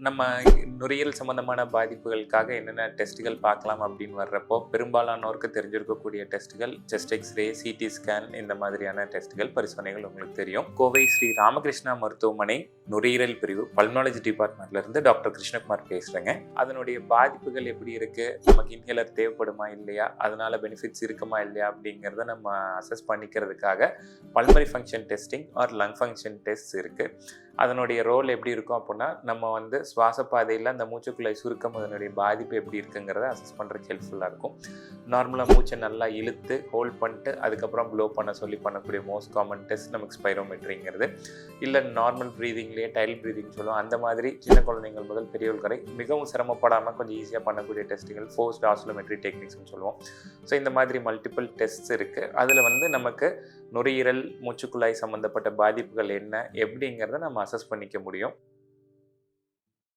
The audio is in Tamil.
நம்ம நுரையீரல் சம்பந்தமான பாதிப்புகளுக்காக என்னென்ன டெஸ்ட்டுகள் பார்க்கலாம் அப்படின்னு வர்றப்போ பெரும்பாலானோருக்கு தெரிஞ்சிருக்கக்கூடிய டெஸ்ட்டுகள் chest X ray CT scan இந்த மாதிரியான டெஸ்ட்டுகள் பரிசோதனைகள் உங்களுக்கு தெரியும். கோவை ஸ்ரீ ராமகிருஷ்ணா மருத்துவமனை நுரையீரல் பிரிவு பல்மாலஜி டிபார்ட்மெண்ட்லேருந்து டாக்டர் கிருஷ்ணகுமார் பேசுகிறேங்க அதனுடைய பாதிப்புகள் எப்படி இருக்குது நமக்கு இன்ஹேலர் தேவைப்படுமா இல்லையா? அதனால் பெனிஃபிட்ஸ் இருக்குமா இல்லையா? அப்படிங்கிறத நம்ம assess பண்ணிக்கிறதுக்காக pulmonary function testing or lung function test இருக்குது அதனுடைய ரோல் எப்படி இருக்கும் அப்படின்னா நம்ம வந்து சுவாச பாதையில் அந்த மூச்சுக்குள்ளே சுருக்கம் அதனுடைய பாதிப்பு எப்படி இருக்குங்கிறத அசஸ் பண்ணுறதுக்கு ஹெல்ப்ஃபுல்லாக இருக்கும். நார்மலாக மூச்சை நல்லா இழுத்து ஹோல்ட் பண்ணிட்டு அதுக்கப்புறம் ப்ளோ பண்ண சொல்லி பண்ணக்கூடிய மோஸ்ட் காமன் டெஸ்ட் நமக்கு ஸ்பைரோமெட்ரிங்கிறது இல்லை நார்மல் ப்ரீதிங்லேயே டைல் பிரீதிங் சொல்லுவோம். அந்த மாதிரி சின்ன குழந்தைங்கள் முதல் பெரியவர்கள் வரை மிகவும் சிரமப்படாமல் கொஞ்சம் ஈஸியாக பண்ணக்கூடிய டெஸ்ட்டுகள் ஃபோர்ஸ்ட் ஆஸ்லோமெட்ரி டெக்னிக்ஸ்னு சொல்லுவோம். ஸோ இந்த மாதிரி மல்டிபிள் டெஸ்ட்ஸ் இருக்குது அதில் வந்து நமக்கு நுரையீரல் மூச்சுக்குழாய் சம்மந்தப்பட்ட பாதிப்புகள் என்ன எப்படிங்கிறத நம்ம அசஸ் பண்ணிக்க முடியும்.